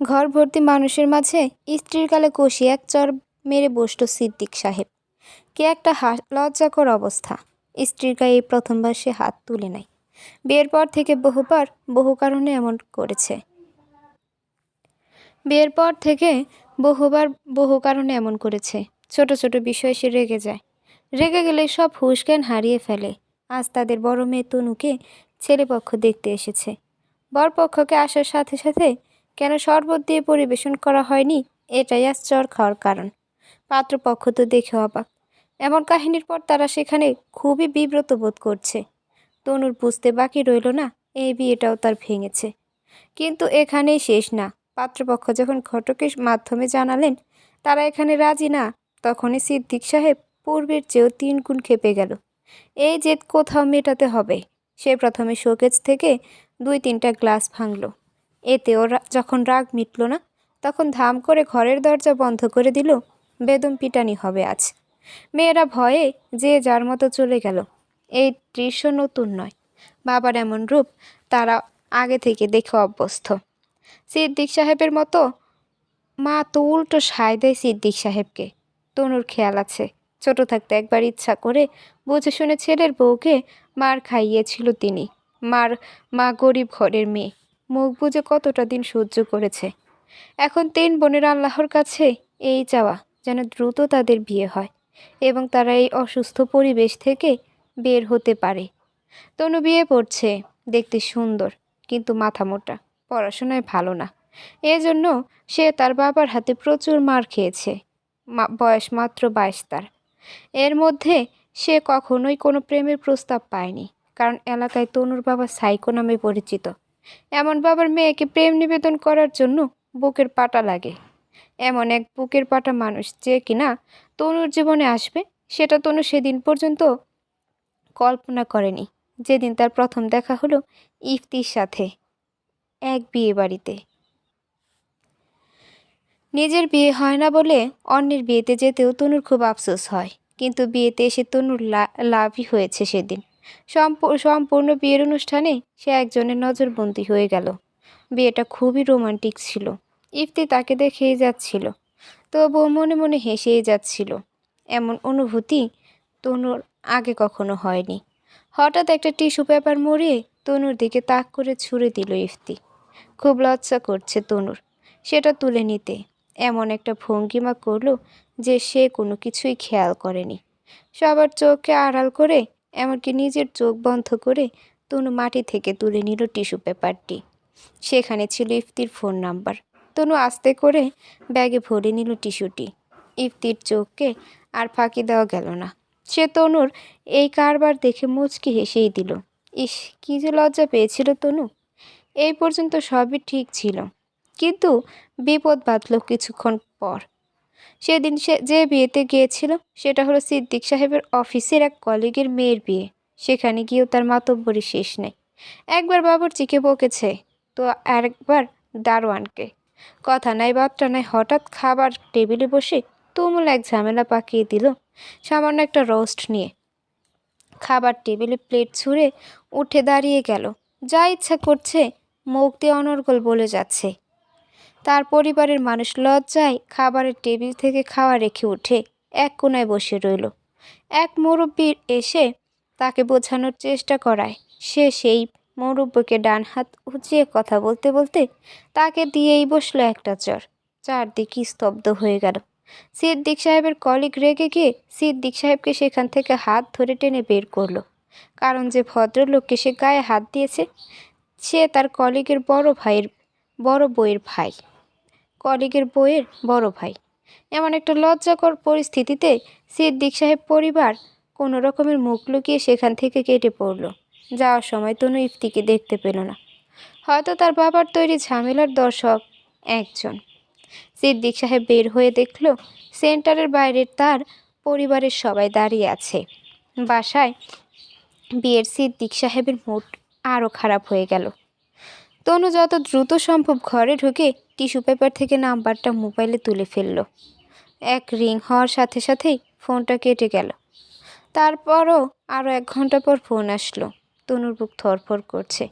ঘর ভর্তি মানুষের মাঝে স্ত্রীর কালে কষি এক চর মেরে বসল সিদ্দিক সাহেব। কে একটা হা, লজ্জাকর অবস্থা। স্ত্রীর গায়ে এই প্রথমবার সে হাত তুলে নেয় বিয়ের পর থেকে বহুবার বহু কারণে এমন করেছে। বিয়ের পর থেকে বহুবার বহু কারণে এমন করেছে। ছোট ছোট বিষয়ে সে রেগে যায়। রেগে গেলে সব হুশ জ্ঞান হারিয়ে ফেলে। আজ তাদের বড় মেয়ে তনুকে ছেলেপক্ষ দেখতে এসেছে। বরপক্ষকে আসার সাথে সাথে কেন শরবত দিয়ে পরিবেশন করা হয়নি? এটাই আজ চর খাওয়ার কারণ। পাত্রপক্ষ তো দেখে অবাক। এমন কাহিনীর পর তারা সেখানে খুবই বিব্রত বোধ করছে। তনুর বুঝতে বাকি রইল না, এই বিয়েটাও তার ভেঙেছে। কিন্তু এখানেই শেষ না। পাত্রপক্ষ যখন ঘটকের মাধ্যমে জানালেন, তারা এখানে রাজি না, তখনই সিদ্দিক সাহেব পূর্বের চেয়েও তিন গুণ খেপে গেল। এই জেদ কোথাও মেটাতে হবে। সে প্রথমে শোকেজ থেকে দুই তিনটা গ্লাস ভাঙল। এতেও যখন রাগ মিটল না, তখন ধাম করে ঘরের দরজা বন্ধ করে দিল, বেদম পিটানি হবে আজ। মেয়েরা ভয়ে যে যার মতো চলে গেল, এই দৃশ্য নতুন নয়। বাবার এমন রূপ তারা আগে থেকে দেখে অভ্যস্ত। সিদ্দিক সাহেবের মতো, মা তো উল্টো সায় দেয় সিদ্দিক সাহেবকে। তনুর খেয়াল আছে, ছোট থাকতে একবার ইচ্ছা করে বুঝে শুনে ছেলের বউকে মার খাইয়েছিল তিনি। মার, মা গরিব ঘরের মেয়ে। মুখ বুঝে কতটা দিন সহ্য করেছে। এখন তিন বোনের আল্লাহর কাছে এই চাওয়া যেন দ্রুত তাদের বিয়ে হয় এবং তারা এই অসুস্থ পরিবেশ থেকে বের হতে পারে। তনু বিয়ে পড়ছে, দেখতে সুন্দর, কিন্তু মাথা মোটা, পড়াশোনায় ভালো না। এজন্য সে তার বাবার হাতে প্রচুর মার খেয়েছে বয়স মাত্র বাইশ তার। এর মধ্যে সে কখনোই কোনো প্রেমের প্রস্তাব পায়নি, কারণ এলাকায় তনুর বাবা সাইকো নামে পরিচিত। এমন বাবার মেয়েকে প্রেম নিবেদন করার জন্য বুকের পাটা লাগে। এমন এক বুকের পাটা মানুষ যে কিনা তনুর জীবনে আসবে, সেটা তনু সেদিন পর্যন্ত কল্পনা করেনি। যেদিন তার প্রথম দেখা হলো ইফতির সাথে, এক বিয়ে বাড়িতে। নিজের বিয়ে হয় না বলে অন্যের বিয়েতে যেতেও তনুর খুব আফসোস হয়, কিন্তু বিয়েতে এসে তনুর লাভই হয়েছে সেদিন। সম্পূর্ণ বিয়ের অনুষ্ঠানে সে একজনের নজরবন্দি হয়ে গেল। বিয়েটা খুবই রোমান্টিক ছিল। ইফতি তাকে দেখেই যাচ্ছিল। তবুও মনে মনে হেসেই যাচ্ছিল। এমন অনুভূতি তনুর আগে কখনো হয়নি। হঠাৎ একটা টিস্যু পেপার মুড়িয়ে তনুর দিকে তাক করে ছুঁড়ে দিল ইফতি। খুব লজ্জা করছে তনুর। সেটা তুলে নিতে। এমন একটা ভঙ্গিমা করল যে সে কোনো কিছুই খেয়াল করেনি। সবার চোখকে আড়াল করে এমনকি নিজের চোখ বন্ধ করে তনু মাটি থেকে তুলে নিল টিস্যু পেপারটি। সেখানে ছিল ইফতির ফোন নাম্বার। তনু আস্তে করে ব্যাগে ভরে নিল টিস্যুটি। ইফতির চোখকে আর ফাঁকি দেওয়া গেল না। সে তনুর এই কারবার দেখে মুচকি হেসেই দিল, ইস, কী যে লজ্জা পেয়েছিল তনু। এই পর্যন্ত সবই ঠিক ছিল। কিন্তু বিপদ বাঁধল কিছুক্ষণ পর। সেদিন সে যে বিয়েতে গিয়েছিল, সেটা হলো সিদ্দিক সাহেবের অফিসের এক কলিগের মেয়ের বিয়ে। সেখানে গিয়েও তার মাতব্বরি শেষ নেই। একবার বাবুর্চিকে বকেছে, তো আরেকবার দারোয়ানকে। কথা নাই বার্তা নাই, হঠাৎ খাবার টেবিলে বসে তুমুল এক ঝামেলা পাকিয়ে দিল সামান্য একটা রোস্ট নিয়ে। খাবার টেবিলে প্লেট ছুঁড়ে উঠে দাঁড়িয়ে গেল। যা ইচ্ছা করছে দিয়ে অনর্গল বলে যাচ্ছে। তার পরিবারের মানুষ লজ্জায় খাবারের টেবিল থেকে খাওয়া রেখে উঠে এক কোনায় বসে রইল। এক মুরব্বীর এসে তাকে বোঝানোর চেষ্টা করায়। সে সেই মুরব্বীকে ডান হাত উঁচিয়ে কথা বলতে বলতে তাকে দিয়েই বসল একটা চর। চারদিকে স্তব্ধ হয়ে গেল। সিদ্দিক সাহেবের কলিগ রেগে গিয়ে সিদ্দিক সাহেবকে সেখান থেকে হাত ধরে টেনে বের করল। কারণ যে ভদ্রলোককে সে গায়ে হাত দিয়েছে, সে তার কলিগের বড় ভাইয়ের, বড় বইয়ের ভাই। কলিগের বইয়ের বড় ভাই। এমন একটা লজ্জাকর পরিস্থিতিতে সিদ্দিক সাহেব পরিবার কোনো রকমের মুখ লুকিয়ে সেখান থেকে কেটে পড়ল। যাওয়ার সময় তনু ইফতিকে দেখতে পেল না। হয়তো তার বাবার তৈরি ঝামেলার দর্শক একজন। সিদ্দিক সাহেব বের হয়ে দেখল, সেন্টারের বাইরে তার পরিবারের সবাই দাঁড়িয়ে আছে। বাসায় বিয়ের সিদ্দিক সাহেবের মুড আরও খারাপ হয়ে গেল। তনু যত দ্রুত সম্ভব ঘরে ঢুকে টিস্যু পেপার থেকে নাম্বারটা মোবাইলে তুলে ফেলল। এক রিং হওয়ার সাথে সাথেই ফোনটা কেটে গেল। তারপরও আরও এক ঘণ্টা পর ফোন আসলো। তনুর বুক থরফর করছে।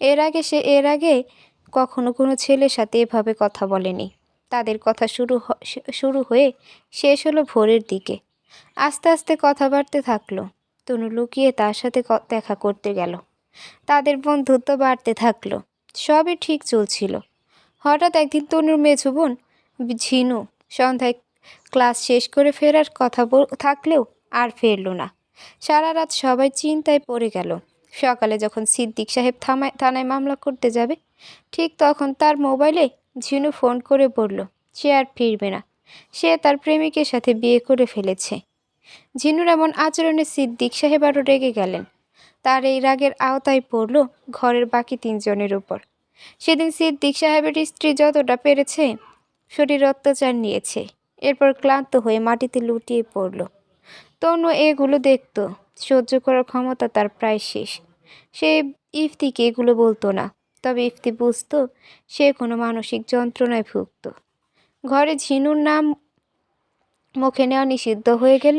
এর আগে সে, এর আগে কখনো কোনো ছেলের সাথে এভাবে কথা বলেনি। তাদের কথা শুরু শুরু হয়ে শেষ হলো ভোরের দিকে। আস্তে আস্তে কথা বাড়তে থাকল। তনু লুকিয়ে তার সাথে দেখা করতে গেল। তাদের বন্ধুত্ব বাড়তে থাকল। সবই ঠিক চলছিল। হঠাৎ একদিন তনুর মেঝো বোন ঝিনু, সন্ধ্যায় ক্লাস শেষ করে ফেরার কথা থাকলেও আর ফেরল না। সারা রাত সবাই চিন্তায় পড়ে গেল। সকালে যখন সিদ্দিক সাহেব থামায়, থানায় মামলা করতে যাবে, ঠিক তখন তার মোবাইলে ঝিনু ফোন করে বলল, সে আর ফিরবে না। সে তার প্রেমিকের সাথে বিয়ে করে ফেলেছে। ঝিনুর এমন আচরণে সিদ্দিক সাহেব আরও রেগে গেলেন। তার এই রাগের আওতায় পড়ল ঘরের বাকি তিনজনের উপর। সেদিন সিদ্দিক সাহেবের স্ত্রী যতটা পেরেছে, শরীর অত্যাচার নিয়েছে। এরপর ক্লান্ত হয়ে মাটিতে লুটিয়ে পড়ল। তনু এগুলো দেখতো, সহ্য করার ক্ষমতা তার প্রায় শেষ। সে ইফতিকে এগুলো বলতো না, তবে ইফতি বুঝতো সে কোনো মানসিক যন্ত্রণায় ভুগত। ঘরে ঝিনুর নাম মুখে নেওয়া নিষিদ্ধ হয়ে গেল।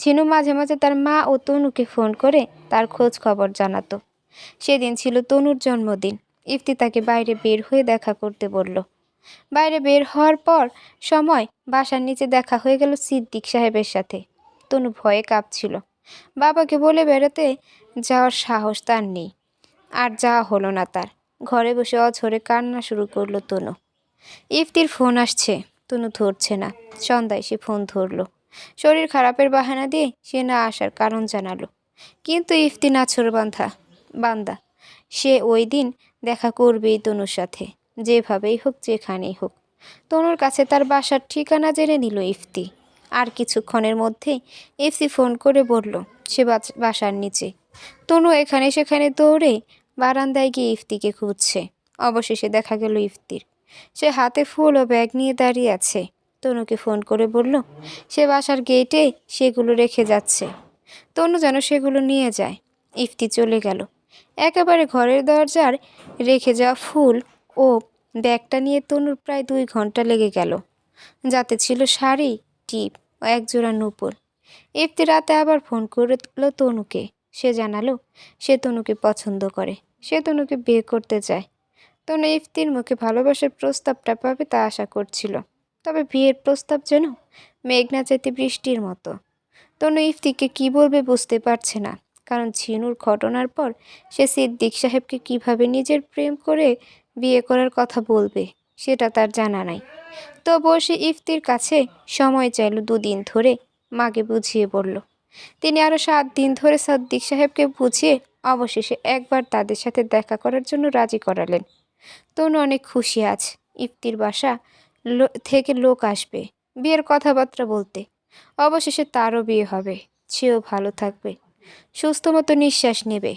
ঝিনু মাঝে মাঝে তার মা ও তনুকে ফোন করে তার খোঁজ খবর জানাতো। সেদিন ছিল তনুর জন্মদিন। ইফতি তাকে বাইরে বের হয়ে দেখা করতে বলল। বাইরে বের হওয়ার পর সময় বাসার নিচে দেখা হয়ে গেল সিদ্দিক সাহেবের সাথে। তনু ভয়ে কাঁপছিল। বাবাকে বলে বেরোতে যাওয়ার সাহস তার নেই। আর যাওয়া হলো না তার। ঘরে বসে অঝরে কান্না শুরু করল তনু। ইফতির ফোন আসছে। তনু ধরছে না। সন্ধ্যায় সে ফোন ধরলো। শরীর খারাপের বাহানা দিয়ে সে না আসার কারণ জানালো। কিন্তু ইফতি নাছর বান্ধা বান্দা। সে ওই দিন দেখা করবেই তনুর সাথে। যেভাবেই হোক, যেখানেই হোক। তনুর কাছে তার বাসার ঠিকানা জেনে নিল ইফতি। আর কিছুক্ষণের মধ্যেই ইফতি ফোন করে বলল, সে বাসার নিচে। তনু এখানে সেখানে দৌড়ে বারান্দায় গিয়ে ইফতিকে খুঁজছে। অবশেষে দেখা গেল ইফতির। সে হাতে ফুল ও ব্যাগ নিয়ে দাঁড়িয়ে আছে। তনুকে ফোন করে বলল, সে বাসার গেটে সেগুলো রেখে যাচ্ছে। তনু যেন সেগুলো নিয়ে যায়। ইফতি চলে গেল। একেবারে ঘরের দরজার রেখে যাওয়া ফুল ও ব্যাগটা নিয়ে তনুর প্রায় দুই ঘণ্টা লেগে গেল। যাতে ছিল শাড়ি, টিপ ও একজোড়া নূপুর। ইফতি রাতে আবার ফোন করল তনুকে। সে জানালো, সে তনুকে পছন্দ করে। সে তনুকে বিয়ে করতে চায়। তনু ইফতির মুখে ভালোবাসার প্রস্তাবটা পাবে তা আশা করছিল। তবে বিয়ের প্রস্তাব যেন মেঘনা চাইতে বৃষ্টির মতো। তনু ইফতিকে কি বলবে বুঝতে পারছে না। কারণ ঝিনুর ঘটনার পর সে সিদ্দিক সাহেবকে কীভাবে নিজের প্রেম করে বিয়ে করার কথা বলবে, সেটা তার জানা নাই। তবুও সে ইফতির কাছে সময় চাইল দুদিন ধরে, মাকে বুঝিয়ে বলল। তিনি আরও সাত দিন ধরে সাদ্দিক সাহেবকে বুঝিয়ে অবশেষে একবার তাদের সাথে দেখা করার জন্য রাজি করালেন। তনু অনেক খুশি আছে ইফতির বাসা থেকে লোক আসবে, বিয়ের কথাবার্তা বলতে। অবশেষে তারও বিয়ে হবে সেও ভালো থাকবে। সুস্থ মতো নিঃশ্বাস নেবে।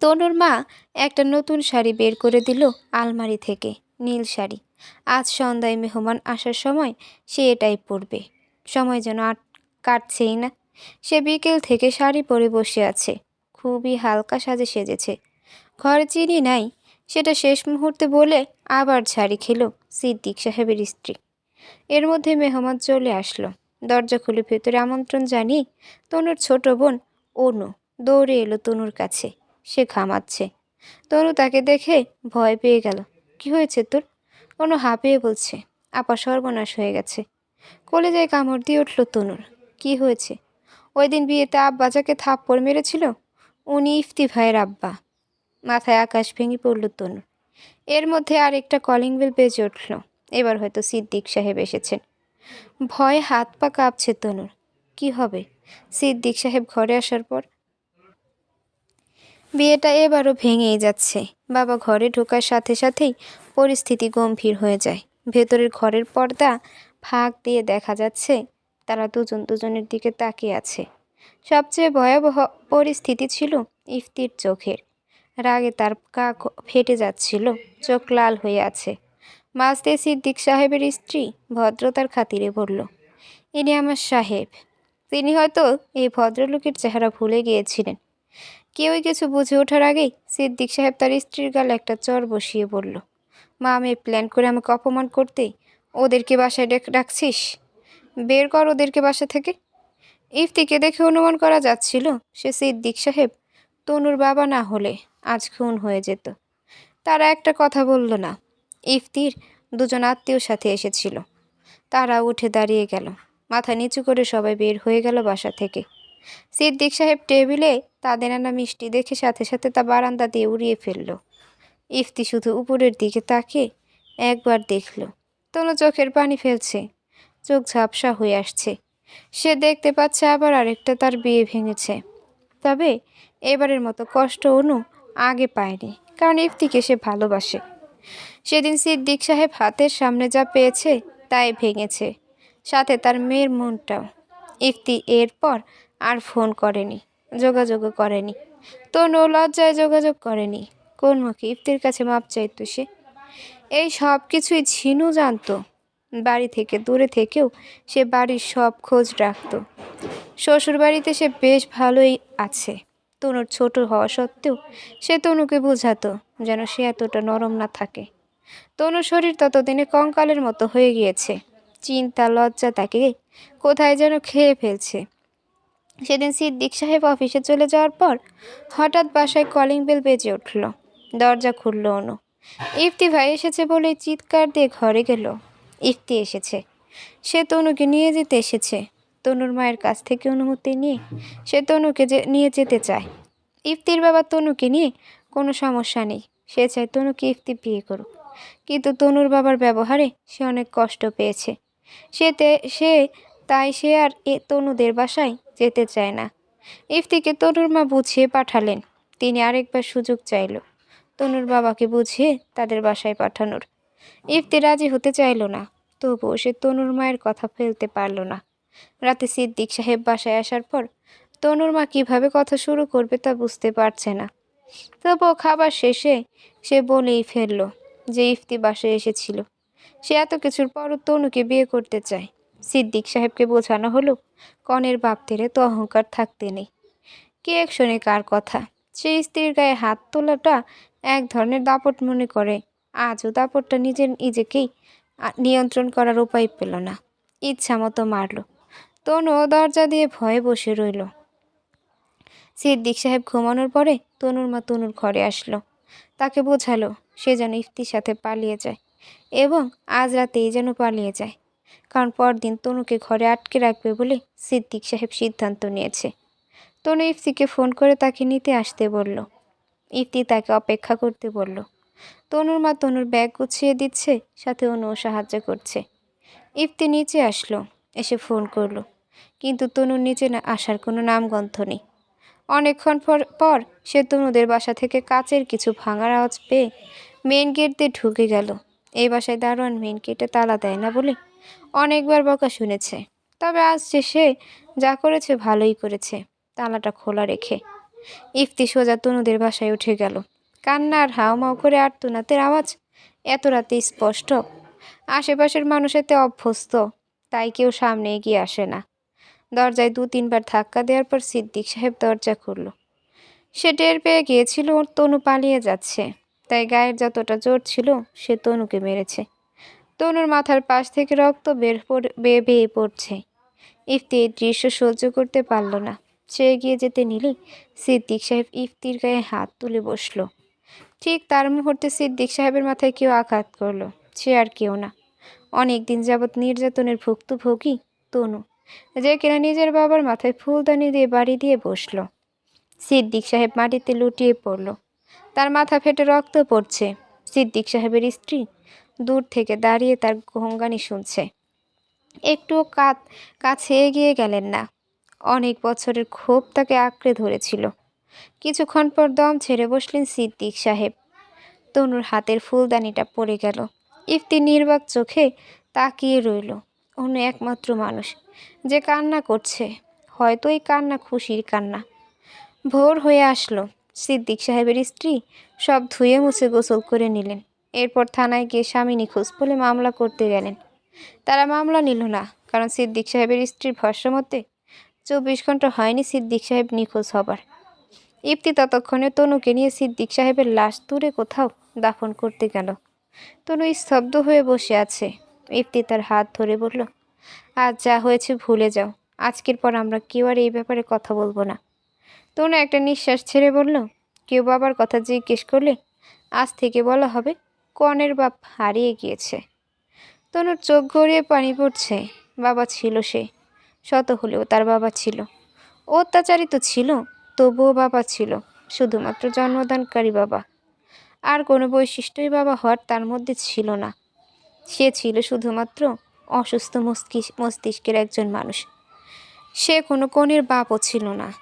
তনুর মা একটা নতুন শাড়ি বের করে দিল আলমারি থেকে, নীল শাড়ি। আজ সন্ধ্যায় মেহমান আসার সময় সে এটাই পরবে। সময় যেন আট কাটছেই না। সে বিকেল থেকে শাড়ি পরে বসে আছে। খুবই হালকা সাজে সেজেছে। ঘরে চিনি নাই, সেটা শেষ মুহূর্তে বলে আবার ছাড়ি খেলো সিদ্দিক সাহেবের স্ত্রী। এর মধ্যে মেহমান চলে আসলো। দরজা খুলে ভেতরে আমন্ত্রণ জানিয়ে তনুর ছোট বোন অনু দৌড়ে এলো তনুর কাছে। সে ঘামাচ্ছে। তনু তাকে দেখে ভয় পেয়ে গেল। কি হয়েছে তোর? অনু হাঁপিয়ে বলছে, আপা সর্বনাশ হয়ে গেছে। কলেজায় কামড় দিয়ে উঠল তনুর। কি হয়েছে? ওই দিন বিয়েতে আব্বা যাকে থাপ্পড় মেরেছিল, উনি ইফতি ভাইয়ের আব্বা। মাথায় আকাশ ভেঙে পড়ল তনুর। এর মধ্যে আর একটা কলিং বেল বেজে উঠল। এবার হয়তো সিদ্দিক সাহেব এসেছেন। ভয়ে হাত পা কাঁপছে তনুর। কি হবে? সিদ্দিক সাহেব ঘরে আসার পর বিয়েটা এবারও ভেঙেই যাচ্ছে। বাবা ঘরে ঢোকার সাথে সাথেই পরিস্থিতি গম্ভীর হয়ে যায়। ভেতরের ঘরের পর্দা ফাঁক দিয়ে দেখা যাচ্ছে, তারা দুজন দুজনের দিকে তাকিয়ে আছে। সবচেয়ে ভয়াবহ পরিস্থিতি ছিল ইফতির চোখের। রাগে তার কাক ফেটে যাচ্ছিল, চোখ লাল হয়ে আছে। মাঝতে সিদ্দিক সাহেবের স্ত্রী ভদ্রতার খাতিরে বলল, ইনি আমার সাহেব। তিনি হয়তো এই ভদ্রলোকের চেহারা ভুলে গিয়েছিলেন। কেউই কিছু বুঝে ওঠার আগেই সিদ্দিক সাহেব তার স্ত্রীর গালে একটা চর বসিয়ে বলল, মা, আমি প্ল্যান করে আমাকে অপমান করতে ওদেরকে বাসায় ডেকে, ডাকছিস? বের কর ওদেরকে বাসা থেকে। ইফতিকে দেখে অনুমান করা যাচ্ছিল, সে সিদ্দিক সাহেব তনুর বাবা না হলে আজ খুন হয়ে যেত। তারা একটা কথা বলল না ইফতির দুজন আত্মীয়র সাথে এসেছিল। তারা উঠে দাঁড়িয়ে গেল। মাথা নিচু করে সবাই বের হয়ে গেল বাসা থেকে। সিদ্দিক সাহেব টেবিলে তাদের আনা মিষ্টি দেখে সাথে সাথে তা বারান্দা দিয়ে উড়িয়ে ফেলল। ইফতি শুধু উপরের দিকে তাকে একবার দেখল। তনু চোখের পানি ফেলছে। চোখ ঝাপসা হয়ে আসছে। সে দেখতে পাচ্ছে আবার আরেকটা তার বিয়ে ভেঙেছে। তবে এবারের মতো কষ্ট অনু আগে পায়নি, কারণ ইফতিকে সে ভালোবাসে। সেদিন সিদ্দিক সাহেব হাতের সামনে যা পেয়েছে তাই ভেঙেছে, সাথে তার মেয়ের মনটাও। ইফতি এরপর আর ফোন করেনি যোগাযোগও করেনি। তনু লজ্জায় যোগাযোগ করেনি, কোন মুখে ইফতির কাছে মাপ চাইতো সে? এই সব কিছুই ঝিনু জানতো, বাড়ি থেকে দূরে থেকেও সে বাড়ির সব খোঁজ রাখত। শ্বশুর বাড়িতে সে বেশ ভালোই আছে। তনুর ছোট হওয়া সত্ত্বেও সে তনুকে বোঝাতো যেন সে এতটা নরম না থাকে। তনুর শরীর ততদিনে কঙ্কালের মতো হয়ে গিয়েছে। চিন্তা, লজ্জা তাকে কোথায় যেন খেয়ে ফেলছে। সেদিন সিদ্দিক সাহেব অফিসে চলে যাওয়ার পর হঠাৎ বাসায় কলিং বেল বেজে উঠল। দরজা খুলল অনু। ইফতি ভাই এসেছে বলে চিৎকার দিয়ে ঘরে গেল। ইফতি এসেছে। সে তনুকে নিয়ে যেতে এসেছে। তনুর মায়ের কাছ থেকে অনুমতি নিয়ে সে তনুকে যে নিয়ে যেতে চায়। ইফতির বাবা তনুকে নিয়ে কোনো সমস্যা নেই। সে চায় তনুকে ইফতি বিয়ে করুক। কিন্তু তনুর বাবার ব্যবহারে সে অনেক কষ্ট পেয়েছে। সে সে, তাই সে আর এ তনুদের বাসায় যেতে চায় না। ইফতিকে তনুর মা বুঝিয়ে পাঠালেন। তিনি আরেকবার সুযোগ চাইল। তনুর বাবাকে বুঝিয়ে তাদের বাসায় পাঠানোর। ইফতি রাজি হতে চাইল না। তবুও সে তনুর মায়ের কথা ফেলতে পারল না। রাতে সিদ্দিক সাহেব বাসায় আসার পর তনুর মা কীভাবে কথা শুরু করবে তা বুঝতে পারছে না। তবুও খাবার শেষে সে বলেই ফেলল যে ইফতি বাসায় এসেছিল। সে এত কিছুর পরও তনুকে বিয়ে করতে চায়। সিদ্দিক সাহেবকে বোঝানো হলো কনের বাপতেরে তো অহংকার থাকতে নেই। কে এক শোনে কার কথা? সে স্ত্রীর গায়ে হাত তোলাটা এক ধরনের দাপট মনে করে। আজও দাপটটা নিজের নিজেকেই নিয়ন্ত্রণ করার উপায় পেল না। ইচ্ছা মতো মারল। তনু দরজা দিয়ে ভয়ে বসে রইল। সিদ্দিক সাহেব ঘুমানোর পরে তনুর মা তনুর ঘরে আসলো। তাকে বোঝালো সে যেন ইফতির সাথে পালিয়ে যায় এবং আজ রাতেই যেন পালিয়ে যায়। কারণ পরদিন তনুকে ঘরে আটকে রাখবে বলে সিদ্দিক সাহেব সিদ্ধান্ত নিয়েছে। তনু ইফতিকে ফোন করে তাকে নিতে আসতে বলল। ইফতি তাকে অপেক্ষা করতে বলল। তনুর মা তনুর ব্যাগ গুছিয়ে দিচ্ছে, সাথে অনুও সাহায্য করছে। ইফতি নিচে আসলো, এসে ফোন করল। কিন্তু তনুর নিচে না আসার কোনো নামগন্ধ নেই। অনেকক্ষণ পর পর সে তনুদের বাসা থেকে কাচের কিছু ভাঙার আওয়াজ পেয়ে মেন গেট দিয়ে ঢুকে গেল। এই বাসায় দারোয়ান মেন গেটে তালা দেয় না বলে অনেকবার বকা শুনেছে। তবে আজ যে সে যা করেছে ভালোই করেছে, তালাটা খোলা রেখে ইফতি সোজা তনুদের বাসায় উঠে গেল। কান্নার হাওমাও করে আর্তনাতের আওয়াজ এত রাতে স্পষ্ট। আশেপাশের মানুষ এতে অভ্যস্ত, তাই কেউ সামনে এগিয়ে আসে না। দরজায় দু তিনবার ধাক্কা দেওয়ার পর সিদ্দিক সাহেব দরজা খুলল। সে টের পেয়ে গিয়েছিল ওর তনু পালিয়ে যাচ্ছে। তাই গায়ের যতটা জোর ছিল, সে তনুকে মেরেছে। তনুর মাথার পাশ থেকে রক্ত বের পড়ে- বেয়ে বেয়ে পড়ছে। ইফতি এই দৃশ্য সহ্য করতে পারল না। সে এগিয়ে যেতে নিলেই সিদ্দিক সাহেব ইফতির গায়ে হাত তুলে বসল। ঠিক তার মুহূর্তে সিদ্দিক সাহেবের মাথায় কেউ আঘাত করল। সে আর কেউ না। অনেক দিন যাবৎ নির্যাতনের ভুক্তভোগী তনু। যে কিনা নিজের বাবার মাথায় ফুলদানি দিয়ে বাড়ি দিয়ে বসল। সিদ্দিক সাহেব মাটিতে লুটিয়ে পড়ল। তার মাথা ফেটে রক্ত পড়ছে। সিদ্দিক সাহেবের স্ত্রী দূর থেকে দাঁড়িয়ে তার গঙ্গানি শুনছে। একটুও কাত কাছে এগিয়ে গেলেন না। অনেক বছরের ক্ষোভ তাকে আঁকড়ে ধরেছিল। কিছুক্ষণ পর দম ছেড়ে বসলেন সিদ্দিক সাহেব। তনুর হাতের ফুলদানিটা পড়ে গেল। ইফতি নির্বাক চোখে তাকিয়ে রইল। অন্য একমাত্র মানুষ। যে কান্না করছে হয়তো এই কান্না খুশির কান্না। ভোর হয়ে আসলো। সিদ্দিক সাহেবের স্ত্রী সব ধুয়ে মুছে গোসল করে নিলেন। এরপর থানায় গিয়ে স্বামী নিখোঁজ বলে মামলা করতে গেলেন। তারা মামলা নিল না, কারণ সিদ্দিক সাহেবের স্ত্রীর ভাষ্যমতে চব্বিশ ঘণ্টা হয়নি সিদ্দিক সাহেব নিখোঁজ হবার। ইফতি ততক্ষণে তনুকে নিয়ে সিদ্দিক সাহেবের লাশ দূরে কোথাও দাফন করতে গেল। তনু স্তব্ধ হয়ে বসে আছে। ইফতি তার হাত ধরে বলল, আজ যা হয়েছে ভুলে যাও। আজকের পর আমরা কেউ আর এই ব্যাপারে কথা বলব না। তনু একটা নিঃশ্বাস ছেড়ে বলল, কেউ বাবার কথা জিজ্ঞেস করলে আজ থেকে বলা হবে কনের বাপ হারিয়ে গিয়েছে। তনুর চোখ গড়িয়ে পানি পড়ছে, বাবা ছিল সে, শত হলেও তার বাবা ছিল। অত্যাচারী তো ছিল, তবুও বাবা ছিল, শুধুমাত্র জন্মদানকারী বাবা। আর কোনো বৈশিষ্ট্যই বাবা হওয়ার তার মধ্যে ছিল না। সে ছিল শুধুমাত্র অসুস্থ মস্তিষ্ক মস্তিষ্কের একজন মানুষ। সে কোনো কনের বাপও ছিল না।